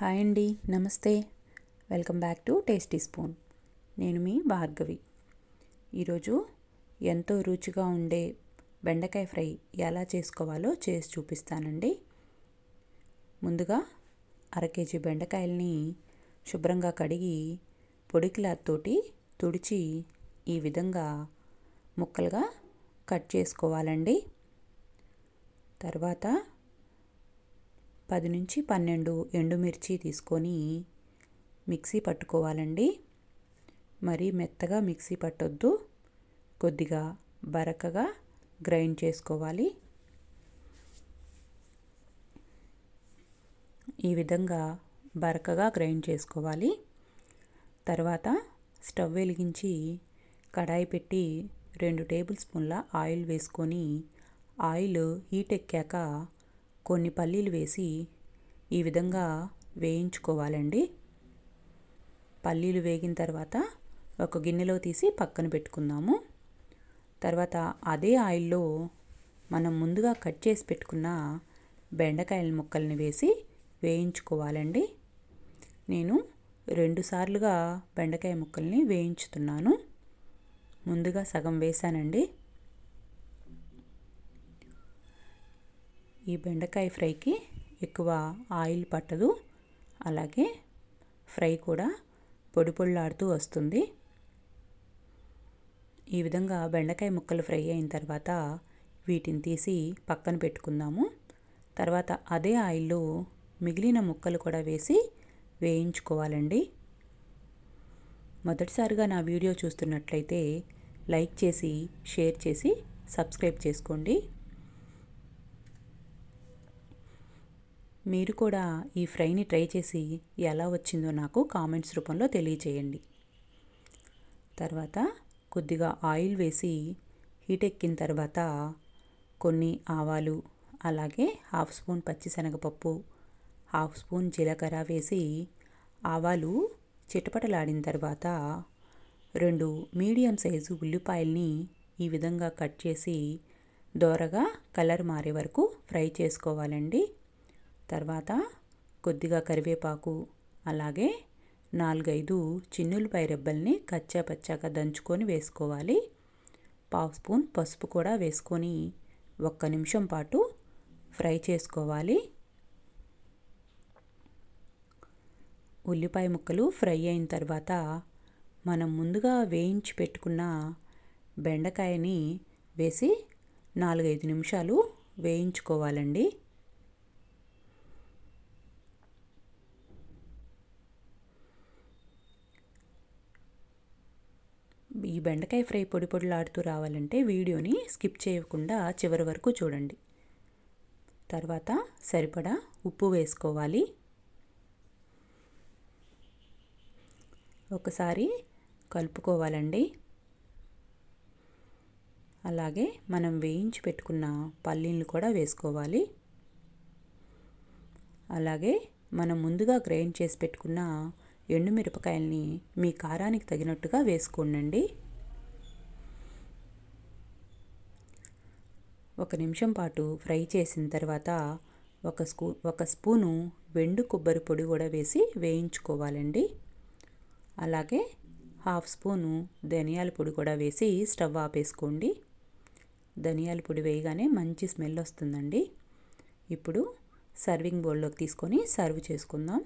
Hi అండి నమస్తే. Welcome back to tasty spoon. నేను మీ భార్గవి. ఈరోజు ఎంతో రుచిగా ఉండే బెండకాయ ఫ్రై ఎలా చేసుకోవాలో చేసి చూపిస్తానండి. ముందుగా అర కేజీ బెండకాయల్ని శుభ్రంగా కడిగి పొడి క్లాత్ తోటి తుడిచి ఈ విధంగా ముక్కలుగా కట్ చేసుకోవాలండి. తర్వాత పది నుంచి పన్నెండు ఎండుమిర్చి తీసుకొని మిక్సీ పట్టుకోవాలండి. మరి మెత్తగా మిక్సీ పట్టొద్దు. కొద్దిగా బరకగా గ్రైండ్ చేసుకోవాలి. ఈ విధంగా బరకగా గ్రైండ్ చేసుకోవాలి. తర్వాత స్టవ్ వెలిగించి కడాయి పెట్టి రెండు టేబుల్ స్పూన్ల ఆయిల్ వేసుకొని ఆయిల్ హీట్ ఎక్కాక కొన్ని పల్లీలు వేసి ఈ విధంగా వేయించుకోవాలండి. పల్లీలు వేగిన తర్వాత ఒక గిన్నెలో తీసి పక్కన పెట్టుకుందాము. తర్వాత అదే ఆయిల్లో మనం ముందుగా కట్ చేసి పెట్టుకున్న బెండకాయల ముక్కల్ని వేసి వేయించుకోవాలండి. నేను రెండు సార్లుగా బెండకాయ ముక్కల్ని వేయించుతున్నాను. ముందుగా సగం వేసానండి ఈ బెండకాయ ఫ్రైకి ఎక్కువ ఆయిల్ పట్టదు. అలాగే ఫ్రై కూడా పొడి పొడిలాడుతూ వస్తుంది. ఈ విధంగా బెండకాయ ముక్కలు ఫ్రై అయిన తర్వాత వీటిని తీసి పక్కన పెట్టుకుందాము. తర్వాత అదే ఆయిల్లో మిగిలిన ముక్కలు కూడా వేసి వేయించుకోవాలండి. మొదటిసారిగా నా వీడియో చూస్తున్నట్లయితే లైక్ చేసి షేర్ చేసి సబ్స్క్రైబ్ చేసుకోండి. మీరు కూడా ఈ ఫ్రైని ట్రై చేసి ఎలా వచ్చిందో నాకు కామెంట్స్ రూపంలో తెలియచేయండి. తర్వాత కొద్దిగా ఆయిల్ వేసి హీట్ ఎక్కిన తర్వాత కొన్ని ఆవాలు అలాగే హాఫ్ స్పూన్ పచ్చిశనగపప్పు హాఫ్ స్పూన్ జీలకర్ర వేసి ఆవాలు చిటపటలాడిన తర్వాత రెండు మీడియం సైజు ఉల్లిపాయల్ని ఈ విధంగా కట్ చేసి దోరగా కలర్ మారే వరకు ఫ్రై చేసుకోవాలండి. తర్వాత కొద్దిగా కరివేపాకు అలాగే నాలుగైదు చిన్నులపై రెబ్బల్ని కచ్చా పచ్చాగా దంచుకొని వేసుకోవాలి. పావు స్పూన్ పసుపు కూడా వేసుకొని ఒక్క నిమిషం పాటు ఫ్రై చేసుకోవాలి. ఉల్లిపాయ ముక్కలు ఫ్రై అయిన తర్వాత మనం ముందుగా వేయించి పెట్టుకున్న బెండకాయని వేసి నాలుగైదు నిమిషాలు వేయించుకోవాలండి. ఈ బెండకాయ ఫ్రై పొడి పొడిలాడుతూ రావాలంటే వీడియోని స్కిప్ చేయకుండా చివరి వరకు చూడండి. తర్వాత సరిపడా ఉప్పు వేసుకోవాలి. ఒకసారి కలుపుకోవాలండి. అలాగే మనం వేయించి పెట్టుకున్న పల్లీలు కూడా వేసుకోవాలి. అలాగే మనం ముందుగా గ్రైండ్ చేసి పెట్టుకున్న ఎండుమిరపకాయల్ని మీ కారానికి తగినట్టుగా వేసుకోండి ఒక నిమిషం పాటు ఫ్రై చేసిన తర్వాత ఒక స్పూ ఒక స్పూను వెండు కొబ్బరి పొడి కూడా వేసి వేయించుకోవాలండి. అలాగే హాఫ్ స్పూను ధనియాల పొడి కూడా వేసి స్టవ్ ఆపేసుకోండి. ధనియాల పొడి వేయగానే మంచి స్మెల్ వస్తుందండి. ఇప్పుడు సర్వింగ్ బౌల్లోకి తీసుకొని సర్వ్ చేసుకుందాం.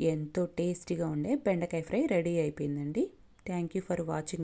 ఎంతో టేస్టీగా ఉండే బెండకాయ ఫ్రై రెడీ అయిపోయిందండి. Thank you for watching